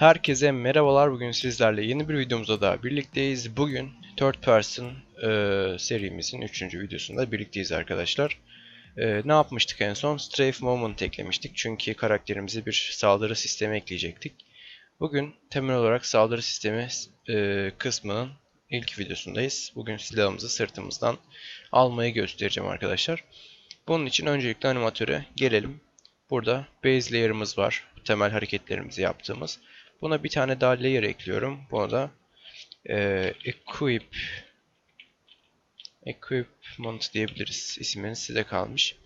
Herkese merhabalar. Bugün sizlerle yeni bir videomuzda daha birlikteyiz. Bugün Third Person e, serimizin 3. videosunda birlikteyiz arkadaşlar. E, ne yapmıştık en son? Strafe Moment eklemiştik. Çünkü karakterimize bir saldırı sistemi ekleyecektik. Bugün temel olarak saldırı sistemi e, kısmının ilk videosundayız. Bugün silahımızı sırtımızdan almayı göstereceğim arkadaşlar. Bunun için öncelikle animatöre gelelim. Burada base layer'ımız var. Temel hareketlerimizi yaptığımız. Buna bir tane daha layer ekliyorum. Buna da e, equip equipment diyebiliriz. İsminiz size kalmış.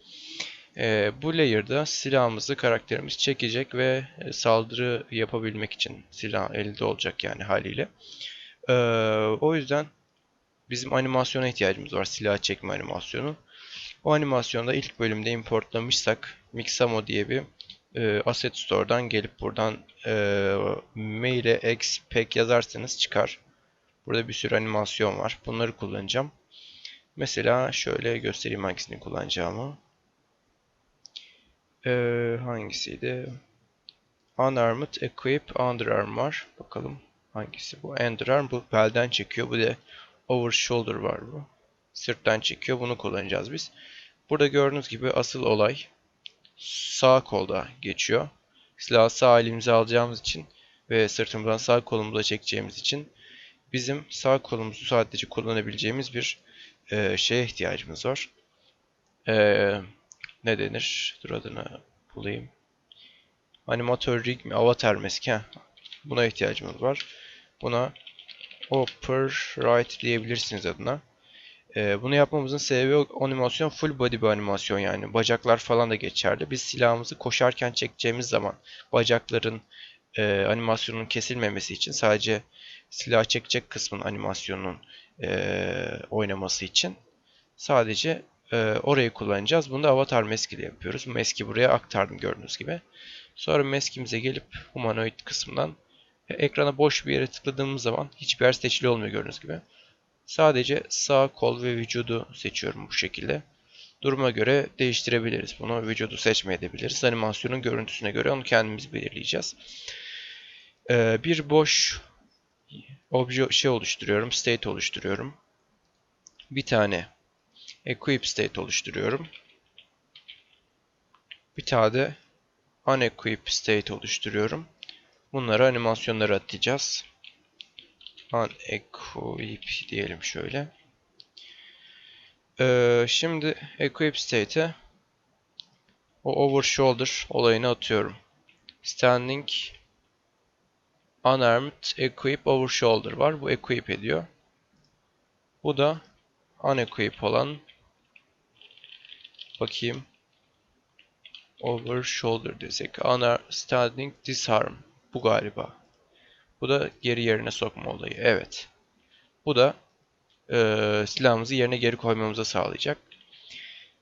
E, bu layer'da silahımızı karakterimiz çekecek ve e, saldırı yapabilmek için silah elde olacak yani haliyle. E, o yüzden bizim animasyona ihtiyacımız var. Silah çekme animasyonu. O animasyonda ilk bölümde importlamışsak Mixamo diye bir e, Asset Store'dan gelip buradan e, mail'e xpack yazarsanız çıkar. Burada bir sürü animasyon var. Bunları kullanacağım. Mesela şöyle göstereyim hangisini kullanacağımı. E, hangisiydi? Unarmed Equip Underarm var. Bakalım hangisi bu? Underarm bu belden çekiyor. Bu da Over Shoulder var bu. Sırttan çekiyor. Bunu kullanacağız biz. Burada gördüğünüz gibi asıl olay sağ kolda geçiyor. Silahı sağ elimize alacağımız için ve sırtımızdan sağ kolumuza çekeceğimiz için bizim sağ kolumuzu sadece kullanabileceğimiz bir e, şeye ihtiyacımız var. E, ne denir? Dur adını bulayım. Animatör rig mi? Avatar meski. Buna ihtiyacımız var. Buna right diyebilirsiniz adına. Ee, bunu yapmamızın sebebi animasyon full body bir animasyon yani. Bacaklar falan da geçerli. Biz silahımızı koşarken çekeceğimiz zaman bacakların e, animasyonun kesilmemesi için sadece silah çekecek kısmın animasyonun e, oynaması için sadece e, orayı kullanacağız. Bunu da avatar mask yapıyoruz. Mask'i buraya aktardım gördüğünüz gibi. Sonra mask'imize gelip humanoid kısmından ekrana boş bir yere tıkladığımız zaman hiçbir yer seçili olmuyor gördüğünüz gibi. Sadece sağ kol ve vücudu seçiyorum bu şekilde. Duruma göre değiştirebiliriz. Bunu vücudu seçmeyebiliriz. Animasyonun görüntüsüne göre onu kendimiz belirleyeceğiz. Ee, bir boş obje şey oluşturuyorum. State oluşturuyorum. Bir tane equip state oluşturuyorum. Bir tane de unequip state oluşturuyorum. Bunları animasyonlara atacağız unequip diyelim şöyle. Ee, şimdi equip state'e o over shoulder olayını atıyorum. Standing unarmed equip over shoulder var. Bu equip ediyor. Bu da unequip olan bakayım over shoulder desek. Unar standing disarm. Bu galiba. Bu da geri yerine sokma olayı. Evet. Bu da e, silahımızı yerine geri koymamıza sağlayacak.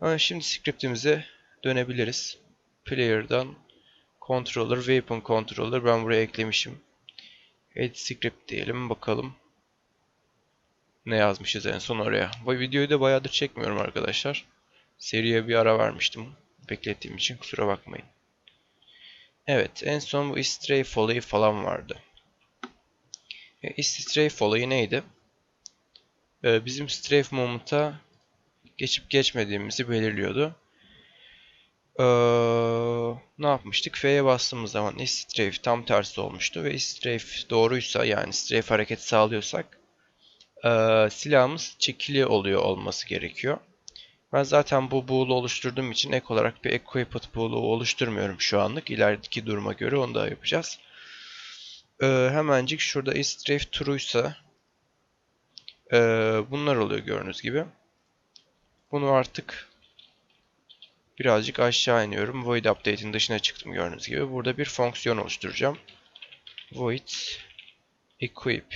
Ama şimdi scriptimize dönebiliriz. Player'dan controller, weapon controller ben buraya eklemişim. Edit script diyelim bakalım. Ne yazmışız en son oraya. Bu videoyu da bayağıdır çekmiyorum arkadaşlar. Seriye bir ara vermiştim. Beklettiğim için kusura bakmayın. Evet en son bu strafe olayı falan vardı. E, strafe olayı neydi? E, bizim strafe moment'a geçip geçmediğimizi belirliyordu. E, ne yapmıştık? F'ye bastığımız zaman strafe tam tersi olmuştu ve strafe doğruysa yani strafe hareket sağlıyorsak e, silahımız çekili oluyor olması gerekiyor. Ben zaten bu bool'u oluşturduğum için ek olarak bir equipped bool'u oluşturmuyorum şu anlık. İlerideki duruma göre onu da yapacağız. Ee, hemencik şurada is strafe true'ysa e, bunlar oluyor gördüğünüz gibi. Bunu artık birazcık aşağı iniyorum. Void update'in dışına çıktım gördüğünüz gibi. Burada bir fonksiyon oluşturacağım. Void equip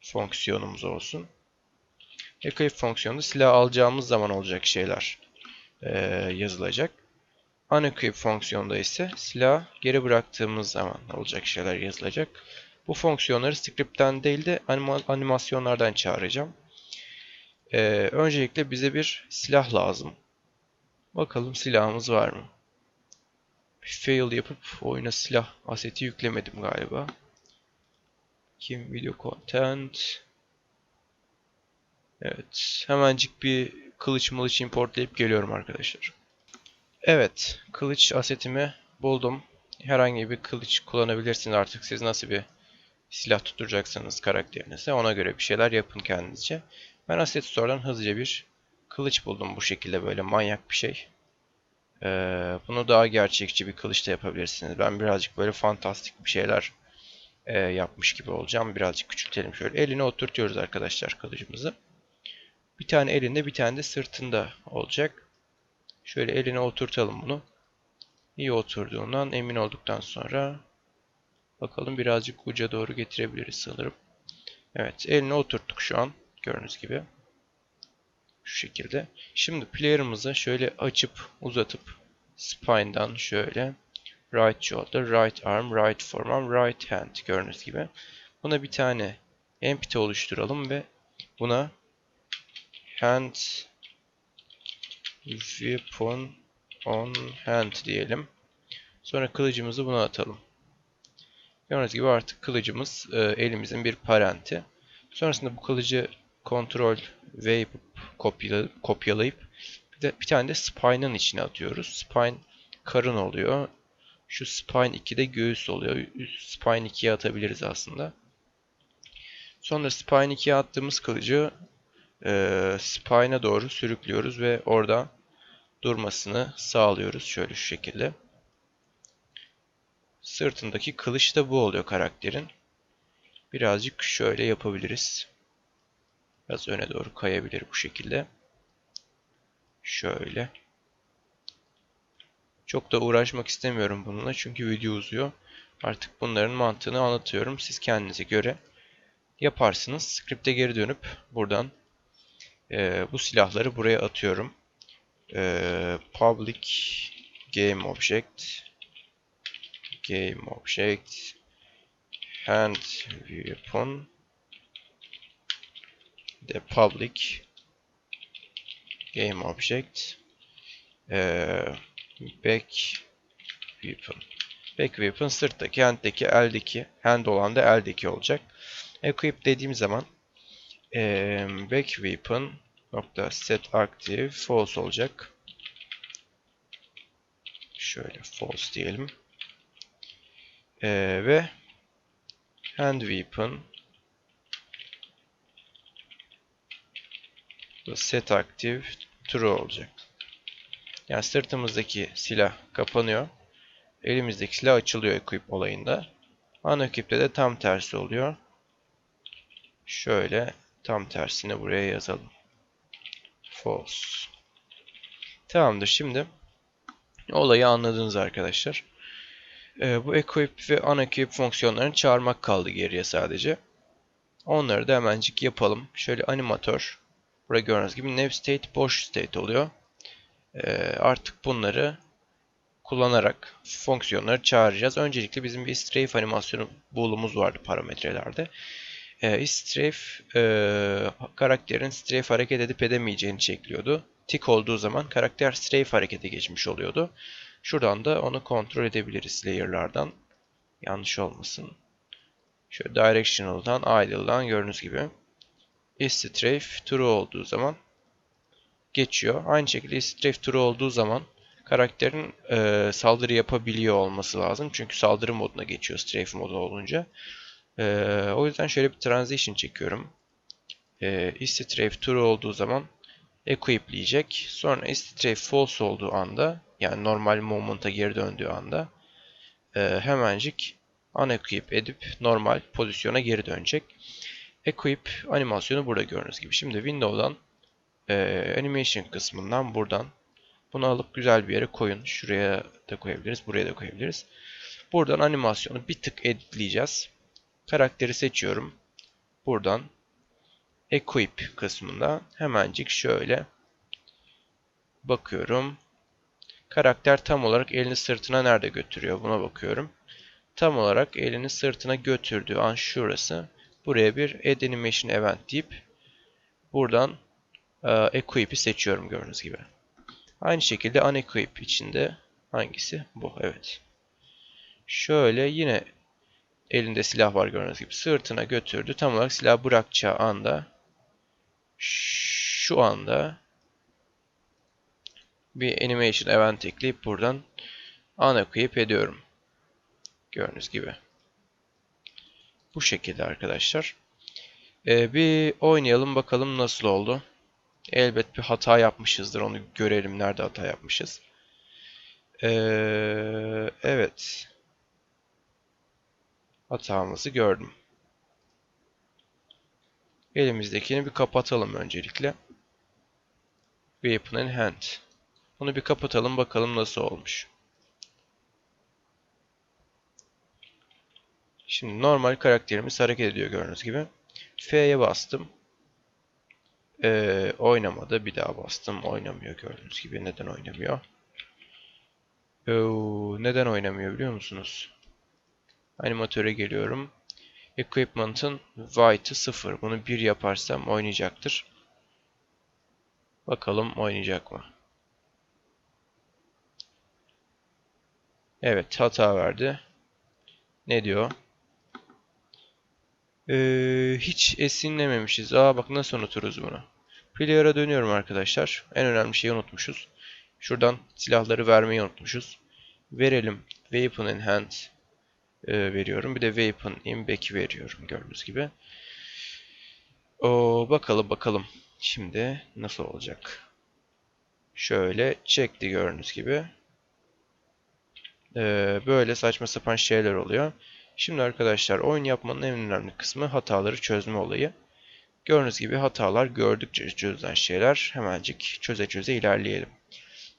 fonksiyonumuz olsun. Equip fonksiyonu silah alacağımız zaman olacak şeyler e, yazılacak. Unequip fonksiyonda ise silah geri bıraktığımız zaman olacak şeyler yazılacak. Bu fonksiyonları script'ten değil de anima animasyonlardan çağıracağım. Ee, öncelikle bize bir silah lazım. Bakalım silahımız var mı? fail yapıp oyuna silah aseti yüklemedim galiba. Kim video content. Evet. Hemencik bir kılıç mılıç importlayıp geliyorum arkadaşlar. Evet. Kılıç asetimi buldum. Herhangi bir kılıç kullanabilirsiniz artık. Siz nasıl bir silah tutturacaksınız karakterinize. Ona göre bir şeyler yapın kendinizce. Ben Asset Store'dan hızlıca bir kılıç buldum bu şekilde böyle manyak bir şey. Ee, bunu daha gerçekçi bir kılıç da yapabilirsiniz. Ben birazcık böyle fantastik bir şeyler e, yapmış gibi olacağım. Birazcık küçültelim şöyle. Eline oturtuyoruz arkadaşlar kılıcımızı. Bir tane elinde bir tane de sırtında olacak. Şöyle eline oturtalım bunu. İyi oturduğundan emin olduktan sonra bakalım birazcık uca doğru getirebiliriz sanırım. Evet eline oturttuk şu an gördüğünüz gibi. Şu şekilde. Şimdi player'ımızı şöyle açıp uzatıp spine'dan şöyle right shoulder, right arm, right forearm, right hand gördüğünüz gibi. Buna bir tane empty oluşturalım ve buna hand weapon on hand diyelim. Sonra kılıcımızı buna atalım. Gördüğünüz gibi artık kılıcımız e, elimizin bir parenti. Sonrasında bu kılıcı kontrol V kopyalayıp, bir, de, bir tane de spine'ın içine atıyoruz. Spine karın oluyor. Şu spine 2'de göğüs oluyor. Spine 2'ye atabiliriz aslında. Sonra spine 2'ye attığımız kılıcı e, spine'a doğru sürüklüyoruz ve orada durmasını sağlıyoruz. Şöyle şu şekilde. Sırtındaki kılıç da bu oluyor karakterin. Birazcık şöyle yapabiliriz. Biraz öne doğru kayabilir bu şekilde. Şöyle. Çok da uğraşmak istemiyorum bununla çünkü video uzuyor. Artık bunların mantığını anlatıyorum. Siz kendinize göre yaparsınız. Script'e geri dönüp buradan e, bu silahları buraya atıyorum. E, public game object game object hand weapon the public game object ee, back weapon. Back weapon sırttaki hand'deki eldeki hand olan da eldeki olacak. Equip dediğim zaman ee, back weapon nokta set active false olacak şöyle false diyelim ee, ve hand weapon set active true olacak. Yani sırtımızdaki silah kapanıyor. Elimizdeki silah açılıyor equip olayında. Unequip'te de tam tersi oluyor. Şöyle tam tersini buraya yazalım. False. Tamamdır. Şimdi olayı anladınız arkadaşlar. Ee, bu equip ve unequip fonksiyonlarını çağırmak kaldı geriye sadece. Onları da hemencik yapalım. Şöyle animatör Burada gördüğünüz gibi nav state boş state oluyor. Ee, artık bunları kullanarak fonksiyonları çağıracağız. Öncelikle bizim bir strafe animasyonu bool'umuz vardı parametrelerde. Ee, strafe e, karakterin strafe hareket edip edemeyeceğini çekliyordu. Tick olduğu zaman karakter strafe harekete geçmiş oluyordu. Şuradan da onu kontrol edebiliriz layer'lardan. Yanlış olmasın. Şöyle directional'dan, idle'dan gördüğünüz gibi isstrafe true olduğu zaman geçiyor. Aynı şekilde isstrafe true olduğu zaman karakterin e, saldırı yapabiliyor olması lazım. Çünkü saldırı moduna geçiyor strafe modu olunca. E, o yüzden şöyle bir transition çekiyorum. E, isstrafe true olduğu zaman equipleyecek. Sonra isstrafe false olduğu anda yani normal movement'a geri döndüğü anda e, hemencik unequip edip normal pozisyona geri dönecek. Equip animasyonu burada gördüğünüz gibi. Şimdi Windows'dan e, Animation kısmından buradan bunu alıp güzel bir yere koyun. Şuraya da koyabiliriz. Buraya da koyabiliriz. Buradan animasyonu bir tık editleyeceğiz. Karakteri seçiyorum. Buradan Equip kısmında hemencik şöyle bakıyorum. Karakter tam olarak elini sırtına nerede götürüyor buna bakıyorum. Tam olarak elini sırtına götürdüğü an şurası Buraya bir Add Animation Event deyip buradan e, Equip'i seçiyorum gördüğünüz gibi. Aynı şekilde Unequip içinde Hangisi? Bu. Evet. Şöyle yine elinde silah var gördüğünüz gibi. Sırtına götürdü. Tam olarak silah bırakacağı anda şu anda bir animation event ekleyip buradan ana kıyıp ediyorum. Gördüğünüz gibi. Bu şekilde arkadaşlar. Ee, bir oynayalım bakalım nasıl oldu. Elbet bir hata yapmışızdır. Onu görelim nerede hata yapmışız. Ee, evet. Hatamızı gördüm. Elimizdekini bir kapatalım öncelikle. Weapon in hand. Bunu bir kapatalım bakalım nasıl olmuş. Şimdi normal karakterimiz hareket ediyor gördüğünüz gibi. F'ye bastım. Ee, oynamadı. Bir daha bastım. Oynamıyor gördüğünüz gibi. Neden oynamıyor? Oo, neden oynamıyor biliyor musunuz? Animatöre geliyorum. Equipment'ın white'ı 0. Bunu 1 yaparsam oynayacaktır. Bakalım oynayacak mı? Evet hata verdi. Ne diyor? Ee, hiç esinlememişiz. Aa bak nasıl unuturuz bunu. Player'a dönüyorum arkadaşlar. En önemli şeyi unutmuşuz. Şuradan silahları vermeyi unutmuşuz. Verelim. Weapon in hand e, veriyorum. Bir de Weapon in back veriyorum gördüğünüz gibi. O bakalım bakalım. Şimdi nasıl olacak? Şöyle çekti gördüğünüz gibi. Ee, böyle saçma sapan şeyler oluyor. Şimdi arkadaşlar oyun yapmanın en önemli kısmı hataları çözme olayı. Gördüğünüz gibi hatalar gördükçe çözülen şeyler. Hemencik çöze çöze ilerleyelim.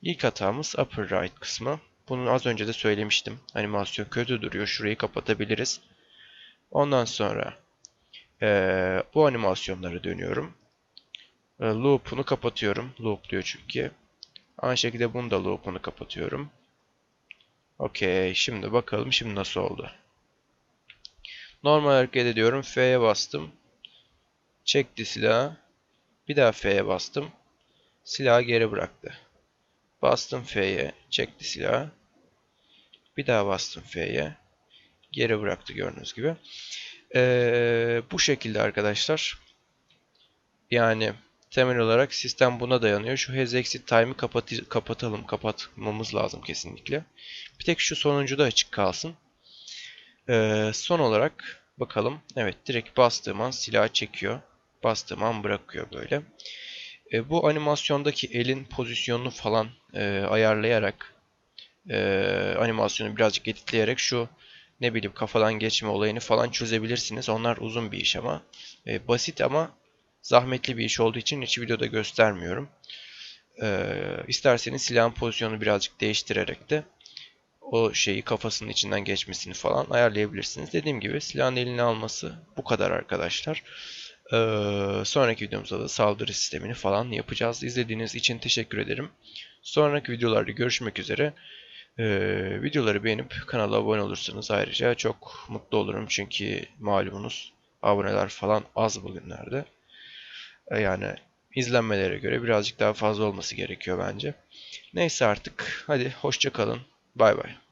İlk hatamız upper right kısmı. Bunu az önce de söylemiştim. Animasyon kötü duruyor. Şurayı kapatabiliriz. Ondan sonra ee, bu animasyonlara dönüyorum. E, loop'unu kapatıyorum. Loop diyor çünkü. Aynı şekilde bunu da loop'unu kapatıyorum. Okey. Şimdi bakalım şimdi nasıl oldu. Normal hareket ediyorum. F'ye bastım. Çekti silahı. Bir daha F'ye bastım. Silahı geri bıraktı. Bastım F'ye. Çekti silahı. Bir daha bastım F'ye. Geri bıraktı gördüğünüz gibi. Ee, bu şekilde arkadaşlar. Yani temel olarak sistem buna dayanıyor. Şu has exit time'ı kapat kapatalım. Kapatmamız lazım kesinlikle. Bir tek şu sonuncu da açık kalsın. Ee, son olarak bakalım. Evet direkt bastığım an silahı çekiyor. Bastığım an bırakıyor böyle. Ee, bu animasyondaki elin pozisyonunu falan e, ayarlayarak e, animasyonu birazcık editleyerek şu ne bileyim kafadan geçme olayını falan çözebilirsiniz. Onlar uzun bir iş ama e, basit ama zahmetli bir iş olduğu için hiç videoda göstermiyorum. E, isterseniz silahın pozisyonunu birazcık değiştirerek de o şeyi kafasının içinden geçmesini falan ayarlayabilirsiniz. Dediğim gibi silahın eline alması bu kadar arkadaşlar. Ee, sonraki videomuzda da saldırı sistemini falan yapacağız. İzlediğiniz için teşekkür ederim. Sonraki videolarda görüşmek üzere. Ee, videoları beğenip kanala abone olursanız ayrıca çok mutlu olurum. Çünkü malumunuz aboneler falan az bugünlerde. Ee, yani izlenmelere göre birazcık daha fazla olması gerekiyor bence. Neyse artık hadi hoşça kalın. Bay bay.